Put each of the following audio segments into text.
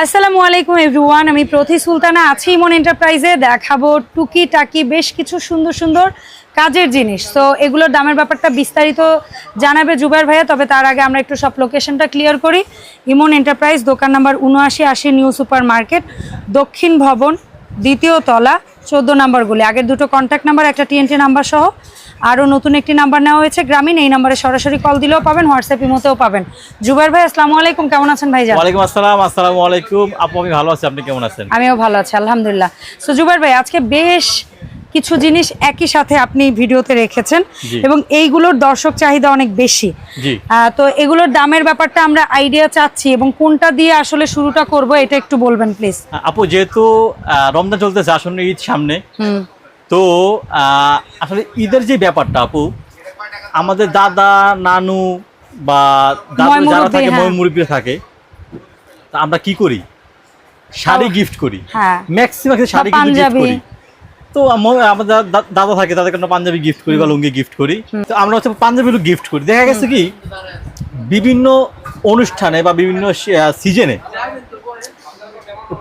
আসসালামু আলাইকুম এভরিওয়ান, আমি প্রতি সুলতানা আছি মন এন্টারপ্রাইজে। দেখাবো টুকি টাকি বেশ কিছু সুন্দর সুন্দর কাজের জিনিস। তো এগুলোর দামের ব্যাপারটা বিস্তারিত জানাবে জুবাইর ভাইয়া, তবে তার আগে আমরা একটু সব লোকেশনটা ক্লিয়ার করি। ইমন এন্টারপ্রাইজ, দোকান নাম্বার উনআশি আশি নিউ সুপার মার্কেট দক্ষিণ ভবন, দ্বিতীয় তলা। চোদ্দ নাম্বারগুলি। আগের দুটো কন্ট্যাক্ট নাম্বার একটা টিএনটি নাম্বার সহ আরও নতুন একটি নাম্বার নেওয়া হয়েছে গ্রামীণ। এই নাম্বারে সরাসরি কল দিলেও পাবেন হোয়াটসঅ্যাপ ইমোতেও পাবেন। জুবাইর ভাই আসসালামু আলাইকুম। কেমন আছেন ভাই ওয়ালাইকুম আসসালাম আসসালামু আলাইকুম। আপু আমি ভালো আছি আপনি কেমন আছেন? আমিও ভালো আছি আলহামদুলিল্লাহ। সো জুবাইর ভাই আজকে বেশ কিছু জিনিস একই সাথে আপনি ভিডিওতে রেখেছেন এবং এইগুলোর দর্শক চাহিদা অনেক বেশি। তো এগুলোর দামের ব্যাপারটা আমরা আইডিয়া চাচ্ছি এবং কোনটা দিয়ে আসলে শুরুটা করব এটা একটু বলবেন প্লিজ আপু যেহেতু রমজান চলতেছে আসন্ন ঈদ সামনে তো আসলে ঈদের যে ব্যাপারটা আপু আমাদের দাদা নানু বা দাদু যারা থাকে হ্যাঁ। থাকে তা আমরা কি করি? শাড়ি গিফট করি। হ্যাঁ। ম্যাক্সিমাম শাড়ি গিফট করি। তো আমাদের দাদা থাকে তাদেরকে আমরা পাঞ্জাবি গিফট করি বা লুঙ্গি গিফট করি। তো আমরা হচ্ছে পাঞ্জাবিগুলো গিফট করি। দেখা গেছে কি বিভিন্ন অনুষ্ঠানে বা বিভিন্ন সিজনে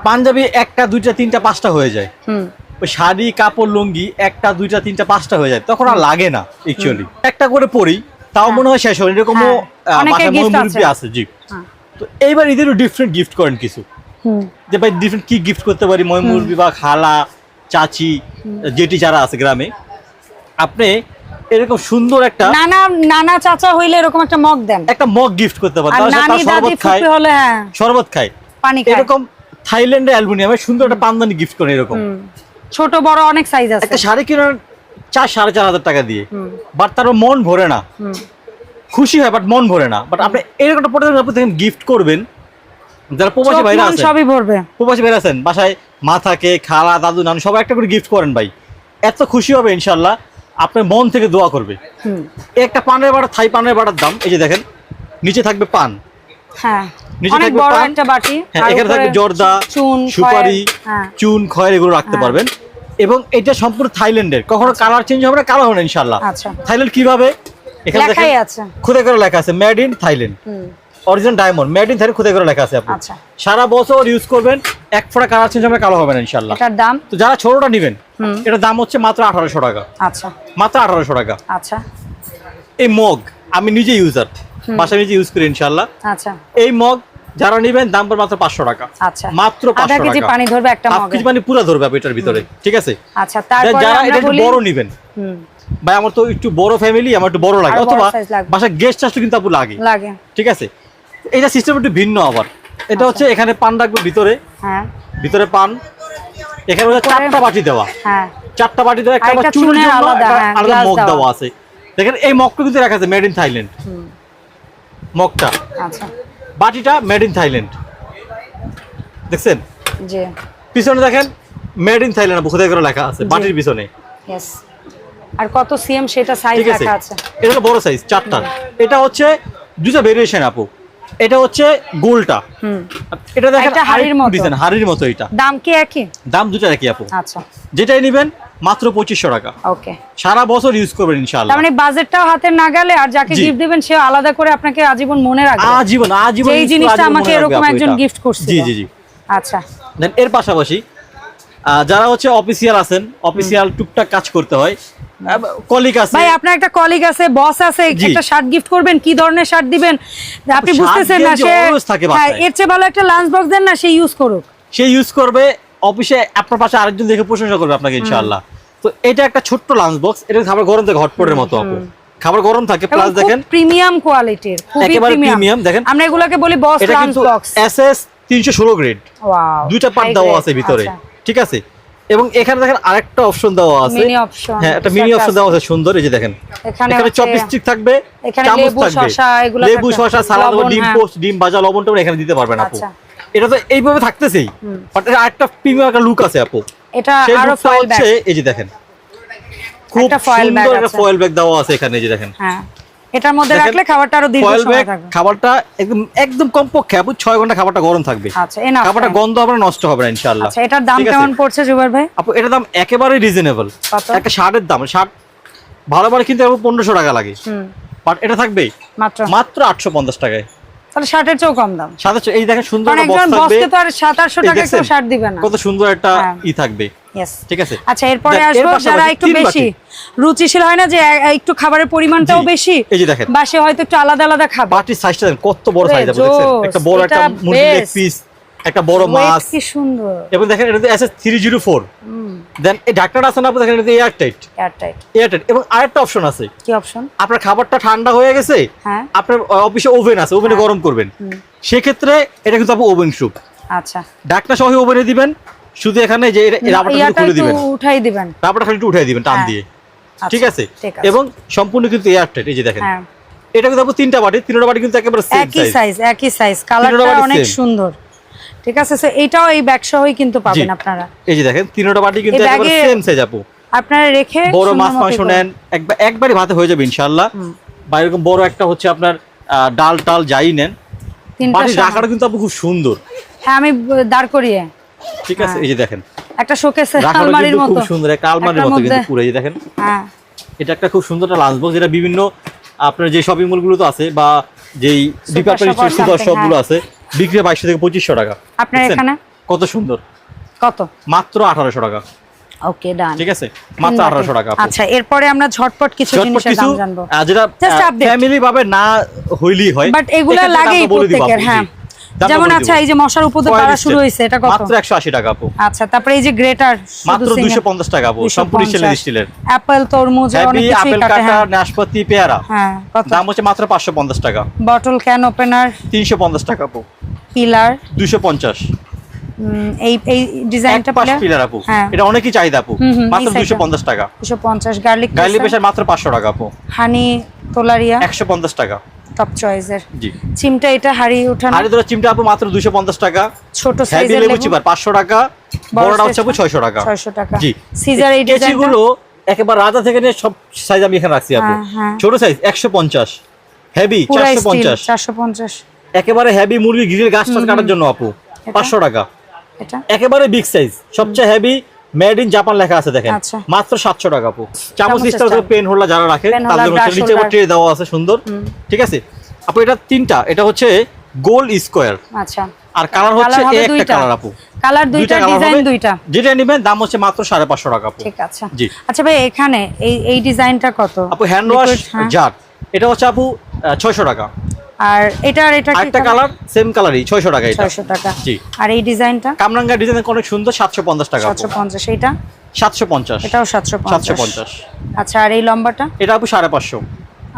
পাঞ্জাবি একটা দুইটা তিনটা পাঁচটা হয়ে যায়। হুম। ওই শাড়ি কাপড় লুঙ্গি একটা দুইটা তিনটা পাঁচটা হয়ে যায়। তখন আর লাগে না অ্যাকচুয়ালি একটা করে পরি তাও মনে হয় শেষ হয় এরকমও হ্যাঁ, বাসায় আছে। জি। হ্যাঁ। তো এইবার ঈদেরও ডিফারেন্ট গিফট করেন কিছু। হুম। যে ভাই ডিফারেন্ট কি গিফট করতে পারি? ময়মুরবি বা খালা চাচি যেটি যারা আছে গ্রামে আপনি এরকম সুন্দর একটা নানা নানা চাচা হইলে এরকম একটা মগ দেন। একটা মগ গিফট করতে পারে আর তার সাথে নানি দাদি শরবত খায় হলে হ্যাঁ। শরবত খায়। পানি খায়। এরকম থাইল্যান্ডে অ্যালবুনিয়ামে সুন্দর একটা পান্দানি গিফট করে এরকম। ছোট বড় অনেক সাইজ আছে। একটা শাড়ি কেনার চার সাড়ে চার হাজার টাকা দিয়ে। বাট তার মন ভরে না। খুশি হয় বাট মন ভরে না। বাট আপনি এরকম একটা প্রোডাক্ট আপনি দেখেন গিফট করবেন যারা প্রবাসী মন আছেন সবই ভরবে। প্রবাসী বাইরে আছেন বাসায় মা থাকে খালা দাদু নানু সবাই একটা করে গিফট করেন ভাই। এত খুশি হবে ইনশাল্লাহ আপনার মন থেকে দোয়া করবে। একটা পানের বাটা থাই পানের বাটার দাম এই যে দেখেন নিচে থাকবে পান। হ্যাঁ নিচে থাকবে পান। একটা বাটি হ্যাঁ এখানে থাকবে জর্দা চুন সুপারি হ্যাঁ। চুন খয়ের এগুলো রাখতে। পারবেন। এবং এটা সম্পূর্ণ থাইল্যান্ডের কখনো কালার চেঞ্জ হবে না কালো হবে না ইনশাল্লাহ আচ্ছা। থাইল্যান্ড কীভাবে? এখানে দেখেন করে লেখা আছে made in Thailand original diamond made in Thailand খুদে করে লেখা আছে আপনি আচ্ছা। সারা বছর ইউজ করবেন এক ফোঁটা কালার চেঞ্জ হবে কালো হবে না ইনশাল্লাহ এটার দাম? তো যারা ছোটটা নেবেন এটার দাম হচ্ছে মাত্র আঠারোশো টাকা। আচ্ছা। মাত্র আঠারোশো টাকা। আচ্ছা। এই মগ আমি নিজে ইউজার বাসায় নিজে ইউজ করি ইনশাল্লাহ আচ্ছা। এই মগ যারা নেবেন দাম পড়বে মাত্র পাঁচশো টাকা। আচ্ছা। মাত্র আধা পাঁচশো কেজি টাকা। পানি ধরবে একটা মগে কেজি পানি পুরো ধরবে আপনি এটার ভিতরে ঠিক আছে? আচ্ছা তারপরে যারা এটা বড় নেবেন। হুম। ভাই আমার তো একটু বড় ফ্যামিলি আমার একটু বড় লাগে অথবা বাসা গেস্ট আসলে কিন্তু আপু লাগে। লাগে। ঠিক আছে? এটা সিস্টেম একটু ভিন্ন আবার। এটা হচ্ছে এখানে পান রাখবে ভিতরে। হ্যাঁ। ভিতরে পান। এখানে হচ্ছে চারটা বাটি দেওয়া। হ্যাঁ। চারটা বাটি দেওয়া একটা আবার চুনের আলাদা, হ্যাঁ, আলাদা মগ দেওয়া। আছে। দেখেন এই মগটা কিন্তু রাখা আছে মেড ইন থাইল্যান্ড মগটা। আচ্ছা। বাটিটা মেড ইন থাইল্যান্ড দেখছেন? জি। পিছনে দেখেন মেড ইন থাইল্যান্ড খোদাই করে লেখা আছে বাটির পিছনে। আর কত সিএম সেটা সাইজ ঠিক আছে। এটা বড় সাইজ চারটা এটা হচ্ছে দুটা ভেরিয়েশন আপু। এটা হচ্ছে গোলটা। এটা দেখেন হাড়ির মতো। ডিজাইন হাড়ির মতো এটা। দাম কি একই? দাম দুটা একই আপু। আচ্ছা। যেটাই নেবেন মাত্র পঁচিশশো টাকা। ওকে। সারা বছর ইউজ করবেন ইনশাআল্লাহ। তার মানে বাজেটটাও হাতে না গেলে আর যাকে গিফট দিবেন সে আলাদা করে আপনাকে আজীবন মনে রাখবে। আজীবন আজীবন এই জিনিসটা আমাকে এরকম একজন গিফট করছিল। জি জি জি। আচ্ছা। দেন এর পাশাপাশি যারা হচ্ছে অফিসিয়াল আছেন অফিসিয়াল টুকটাক কাজ করতে হয় কলিগ আছে। ভাই আপনার একটা কলিগ আছে বস আছে একটা শার্ট গিফট করবেন কি ধরনের শার্ট দিবেন? আপনি বুঝতেছেন না সে হ্যাঁ, এর চেয়ে ভালো একটা লাঞ্চ বক্স দেন না সে ইউজ করুক। সে ইউজ করবে অফিসে আপনার পাশে আরেকজন দেখে প্রশংসা করবে আপনাকে ইনশাআল্লাহ। তো এটা একটা ছোট্ট লাঞ্চ বক্স এটা খাবার গরম থাকে হটপটের মতো। আপু খাবার গরম থাকে প্লাস দেখেন প্রিমিয়াম কোয়ালিটির খুবই একেবারে প্রিমিয়াম দেখেন। আমরা এগুলোকে বলি বস লাঞ্চ বক্স এসএস তিনশো ষোলো গ্রেড ওয়াও দুইটা পার্ট দেওয়া আছে ভিতরে ঠিক আছে? এবং এখানে দেখেন আরেকটা অপশন দেওয়া আছে। মিনি অপশন হ্যাঁ একটা মিনি অপশন দেওয়া আছে সুন্দর এই যে দেখেন। এখানে চপস্টিক থাকবে এখানে চামচ লেবু, থাকবে। শসা এগুলো লেবু শসা সালাদ ডিম হ্যাঁ। পোস্ট ডিম ভাজা লবণ টবণ এখানে দিতে পারবেন আপু। আচ্ছা। এটা তো এইভাবে থাকতেছেই। বাট এটা আরেকটা প্রিমিয়াম একটা লুক আছে আপু। এটা আরও ফয়েল ব্যাগ এই যে দেখেন। খুব একটা সুন্দর একটা ফয়েল ব্যাগ দেওয়া আছে এখানে এই যে দেখেন। হ্যাঁ। এটার মধ্যে রাখলে খাবারটা আরও দীর্ঘ সময় থাকবে। খাবারটা একদম একদম কমপক্ষে আপু ছয় ঘণ্টা খাবারটা গরম থাকবে। আচ্ছা এনাফ খাবারটা গন্ধ নষ্ট হবে না ইনশাআল্লাহ। আচ্ছা এটার দাম কেমন পড়ছে জুবাইর ভাই? আপু এটার দাম একেবারে রিজনেবল একটা শার্টের দাম শার্ট ভালো ভালো কিনতে আপু পনেরোশো টাকা লাগে। হুম। বাট এটা থাকবে মাত্র? মাত্র আটশো পঞ্চাশ টাকায়। তাহলে শার্টের চেয়েও কম দাম। সাথে এই দেখেন সুন্দর একটা box থাকবে। তো আর সাত আটশো এই টাকা কেউ? শার্ট দিবে না। কত সুন্দর একটা হ্যাঁ। ই থাকবে. ঠিক আছে। আচ্ছা এরপরে আসব যারা একটু বেশি রুচিশীল হয় না যে একটু খাবারের পরিমাণটাও বেশি এই যে দেখেন। বা হয়তো একটু আলাদা আলাদা খাবে। বাটির সাইজটা দেখেন কত বড় সাইজ আছে দেখছেন? একটা বড় একটা এটা লেগ পিস একটা বড় মাছ। কি সুন্দর। এবং দেখেন এটা S S three zero four then এই ঢাকনাটা আছে না আপনি দেখেন এটা এয়ার টাইট এয়ার টাইট এবং আরেকটা অপশন আছে। কি অপশন আপনার খাবারটা ঠান্ডা হয়ে গেছে হ্যাঁ। আপনার অফিসে ওভেন আছে ওভেনে গরম করবেন। সেক্ষেত্রে এটা কিন্তু আপনি ওভেন স্যুপ আচ্ছা। ঢাকনা সহ ওভেনে দিবেন শুধু এখানে যে রাবারটা খুলে দিবেন। উঠাই দিবেন। রাবারটা খালি একটু উঠিয়ে দিবেন টান হ্যাঁ। দিয়ে। আচ্ছা, ঠিক আছে? এবং সম্পূর্ণ কিন্তু এয়ার টাইট এই যে দেখেন। হ্যাঁ। এটা কিন্তু আপনি তিনটা বাটি তিনটা বাটি কিন্তু একেবারে সেম একই সাইজ একই সাইজ কালারটা অনেক সুন্দর। ঠিক আছে? So এইটাও এই ব্যাগ সহই কিন্তু পাবেন আপনারা। এই যে দেখেন তিনটা বাটি কিন্তু একেবারে সেম সাইজ আপু। আপনারা রেখে বড় মাছ মাংস নেন একবার একবারই ভাতে হয়ে যাবে ইনশাআল্লাহ। বা এরকম বড় একটা হচ্ছে আপনার ডাল টাল যাই নেন। তিনটা বাটির রাখাটা কিন্তু আপু খুব সুন্দর। হ্যাঁ আমি দাঁড় করিয়ে। ঠিক আছে এই যে দেখেন। একটা শোকেসে হ্যাঁ। আলমারির মতো। খুব সুন্দর একটা আলমারির মতো কিন্তু পুরো এই যে দেখেন। হ্যাঁ। এটা একটা খুব সুন্দর একটা লাঞ্চ বক্স যেটা বিভিন্ন আপনার যে শপিং মলগুলো তো আছে বা যেই ডিপার্টমেন্ট সুপার শপগুলো হ্যাঁ। আছে বিক্রি হয় বাইশশো থেকে পঁচিশশো টাকা। আপনার এখানে? কত সুন্দর। কত? মাত্র আঠারোশো টাকা। ওকে ডান ঠিক আছে? মাত্র আঠারোশো টাকা আচ্ছা এরপরে আমরা ঝটপট কিছু জিনিসের দাম জানব। যেটা ফ্যামিলি ভাবে না হইলেই হয় বাট এগুলা লাগেই প্রত্যেকের হ্যাঁ। যেমন আচ্ছা এই যে মশার উপদ্রব বাড়া শুরু হয়েছে এটা কত? মাত্র একশো আশি টাকা আপু। আচ্ছা তারপরে এই যে গ্রেটার মাত্র দুইশো পঞ্চাশ টাকা আপু সম্পূর্ণ স্টেনলেস স্টিলের অ্যাপেল তরমুজ অনেক কিছুই আপেল কাটে নাশপাতি পেয়ারা। হ্যাঁ কত? দাম হচ্ছে মাত্র পাঁচশো পঞ্চাশ টাকা। বটল ক্যান ওপেনার তিনশো পঞ্চাশ টাকা আপু। পিলার দুইশো পঞ্চাশ। এই এই ডিজাইনটা পিলার আপু। হ্যাঁ। এটা অনেকই চাহিদা আপু। মাত্র side দুইশো টা। পঞ্চাশ টাকা। দুশো পঞ্চাশ গার্লিক পেশার মাত্র পাঁচশো টাকা আপু। হানি তোলারিয়া একশো পঞ্চাশ টাকা। টপ চয়েসের চিমটা এটা হারিয়ে ওঠানো ধরো চিমটা আপু মাত্র দুইশো পঞ্চাশ টাকা। ছোট সাইজের লেবু লেবু। চিপার পাঁচশো টাকা। বড়টা হচ্ছে আপু size ছয়শো টাকা। ছয়শো টাকা। জি। সিজার এই একেবারে রাজা থেকে নিয়ে সব সাইজ আমি এখানে রাখছি আপু। হ্যাঁ, হ্যাঁ। ছোট সাইজ একশো পঞ্চাশ। হেভি পুরা চারশো স্টিল পঞ্চাশ। চারশো পঞ্চাশ। একেবারে হেভি মুরগি গ্রিল গাছ টাছ কাটার জন্য আপু। এটা? পাঁচশো টাকা। এটা? একেবারে বিগ সাইজ সবচেয়ে হেভি মেড ইন জাপান লেখা আছে দেখেন। আচ্ছা। মাত্র সাতশো টাকা আপু। চামচ পেন হোল্ডার যারা রাখে তাদের নিচে। ট্রে দেওয়া আছে সুন্দর। ঠিক আছে? আপু এটা তিনটা এটা হচ্ছে গোল্ড স্কোয়ার। আচ্ছা। আর কালার হচ্ছে একটা কালার আপু। কালার দুইটা ডিজাইন দুইটা। যেটা নেবেন দাম হচ্ছে মাত্র সাড়ে পাঁচশো টাকা আপু। ঠিক আছে। জি। আচ্ছা ভাই এখানে এই এই ডিজাইনটা কত? আপু হ্যান্ড ওয়াশ। জার এটা হচ্ছে আপু ছয়শো টাকা। আর এটা আর এটা আরেকটা কালার সেম কালারই ছয়শো টাকা এটা। ছয়শো টাকা। জি। আর এই ডিজাইনটা? কামরাঙ্গা ডিজাইন অনেক সুন্দর সাতশো পঞ্চাশ টাকা সাতশো পঞ্চাশ এইটা? সাতশো পঞ্চাশ। এটাও সাতশো সাতশো পঞ্চাশ। পঞ্চাশ আচ্ছা আর এই লম্বাটা? এটা আপু সাড়ে পাঁচশো।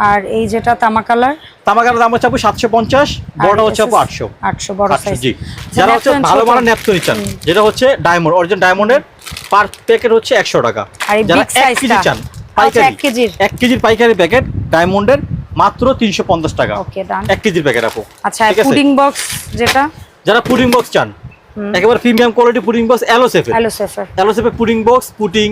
আর এই যেটা তামা কালার? তামাকার দাম হচ্ছে আপু সাতশো পঞ্চাশ বড়টা হচ্ছে আপু আটশো। আটশো বড় আটশো সাইজ জি। যারা হচ্ছে ভালো মানের ন্যাপথো নিচ্ছেন যেটা হচ্ছে ডায়মন্ড অরিজিনাল ডায়মন্ডের পার প্যাকেট হচ্ছে একশো টাকা। আর এই কেজি চান আচ্ছা, পাইকারি। এক কেজির। এক কেজির পাইকারি প্যাকেট ডায়মন্ডের মাত্র তিনশো পঞ্চাশ টাকা। ওকে ডান এক কেজির প্যাকেট আপু। আচ্ছা পুডিং বক্স যেটা? যারা পুডিং বক্স চান একেবারে প্রিমিয়াম কোয়ালিটি পুডিং বক্স এলো সেফে হ্যালো সেফার এলো সেফে পুডিং বক্স পুডিং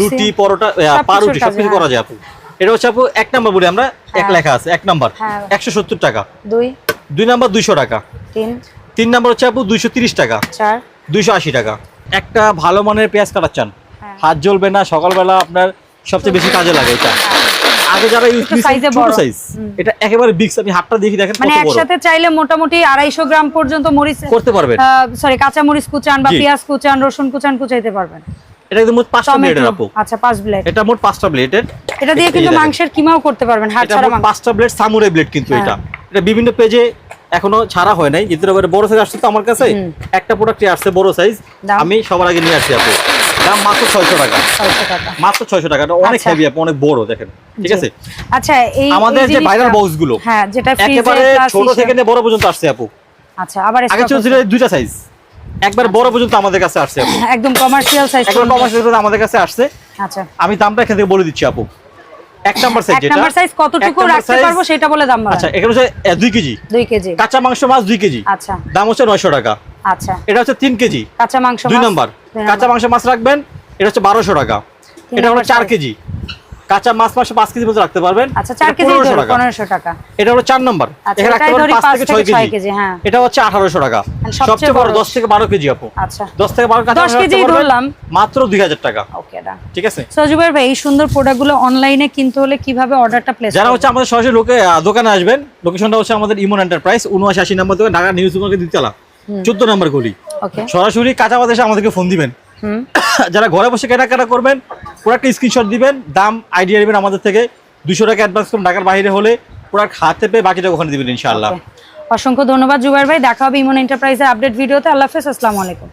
রুটি পরোটা পাউরুটি সবকিছু হ্যাঁ। করা যায় আপু। এটা হচ্ছে আপু এক নাম্বার বলি আমরা এক হ্যাঁ। লেখা আছে এক নাম্বার হ্যাঁ। একশো সত্তর টাকা। দুই। দুই নাম্বার দুইশো টাকা। তিন। তিন নাম্বার হচ্ছে আপু দুইশো তিরিশ টাকা। চার। দুইশো আশি টাকা। একটা ভালো মানের পেঁয়াজ কাটাচ্ছেন। হাত জ্বলবে না সকালবেলা আপনার সবচেয়ে বেশি কাজে লাগে এটা। আগে যারা ইউজ ছোট বড়। সাইজ এটা একেবারে বিগ আমি হাতটা দেখি দেখেন মানে একসাথে চাইলে মোটামুটি আড়াইশো গ্রাম পর্যন্ত মরিচ করতে পারবেন। সরি কাঁচা মরিচ কুচান বা পেঁয়াজ কুচান রসুন কুচান কুচাইতে পারবেন। এটা কিন্তু মোট ব্লেডের আপু। আচ্ছা পাঁচ ব্লেড এটা মোট ব্লেডের এটা দিয়ে কিন্তু মাংসের কিমাও করতে পারবেন হাড় ছাড়া মাংস। পাঁচটা ব্লেড সামুরাই ব্লেড কিন্তু হ্যাঁ। এটা। এটা বিভিন্ন পেজে এখনও ছাড়া হয় নাই। যেতে বড় সাইজ আসছে তো আমার কাছে। একটা প্রোডাক্টই আসছে বড় সাইজ? আমি সবার আগে নিয়ে আসছি আপু। দাম মাত্র ছয়শো টাকা। ছয়শো টাকা। মাত্র ছয়শো টাকা এটা অনেক আচ্ছা। হেভি আপু অনেক বড় দেখেন। ঠিক আছে? আচ্ছা এই আমাদের যে ভাইরাল বক্সগুলো হ্যাঁ যেটা একেবারে ছোট থেকে নিয়ে বড় পর্যন্ত আসছে আপু। আচ্ছা আবার আগে ছিল দুইটা সাইজ একবার বড় পর্যন্ত আমাদের কাছে আসছে আপু। একদম কমার্শিয়াল সাইজ একবার কমার্শিয়াল আমাদের কাছে আসছে। আচ্ছা। আমি দামটা এখান থেকে বলে দিচ্ছি আপু। এক নাম্বার সাইজ এক নাম্বার সাইজ কতটুকু রাখতে পারব সেটা বলে দাম আচ্ছা এখানে হচ্ছে এ, দুই কেজি। দুই কেজি। কাঁচা মাংস মাছ দুই কেজি। আচ্ছা। দাম হচ্ছে নয়শো টাকা। আচ্ছা। এটা হচ্ছে তিন কেজি। কাঁচা মাংস দুই নাম্বার কাঁচা মাংস মাছ রাখবেন এটা হচ্ছে বারোশো টাকা। এটা হলো চার কেজি। কাঁচা মাছ মাসে পাঁচ কেজি মতো রাখতে পারবেন। আচ্ছা চার এটা কেজি পনেরোশো টাকা। এটা হলো চার নম্বর। আচ্ছা, এখানে রাখতে এটাই পাঁচ পাঁচ থেকে থেকে ছয় কেজি। হ্যাঁ। এটা হচ্ছে আঠারোশো টাকা। সবচেয়ে সবচেয়ে বড়। দশ থেকে বারো কেজি আপু। আচ্ছা। দশ থেকে বারো দশ কেজি ধরলাম। মাত্র দুই হাজার টাকা। ওকে ঠিক আছে? সো ভাই এই সুন্দর প্রোডাক্টগুলো অনলাইনে কিনতে হলে কীভাবে অর্ডারটা প্লেস যারা হচ্ছে আমাদের সরাসরি লোকে দোকানে আসবেন লোকেশনটা হচ্ছে আমাদের ইমন এন্টারপ্রাইজ উনআশি আশি নম্বর দোকান ঢাকা নিউজ মার্কেট দ্বিতলা চোদ্দ নম্বর গলি। সরাসরি কাঁচা বাদেশে আমাদেরকে ফোন দিবেন। যারা ঘরে বসে কেনাকাটা করবেন প্রোডাক্ট স্ক্রিনশট দিবেন দাম আইডিয়া দেবেন আমাদের থেকে। দুশো টাকা অ্যাডভান্স করুন ঢাকার বাইরে হলে প্রোডাক্ট হাতে পেয়ে বাকিটা ওখানে দিবেন ইনশাআল্লাহ। অসংখ্য ধন্যবাদ জুবাইর ভাই। দেখা হবে ইমন এন্টারপ্রাইজের আপডেট ভিডিওতে আল্লাহ হাফেজ। আসসালামু আলাইকুম।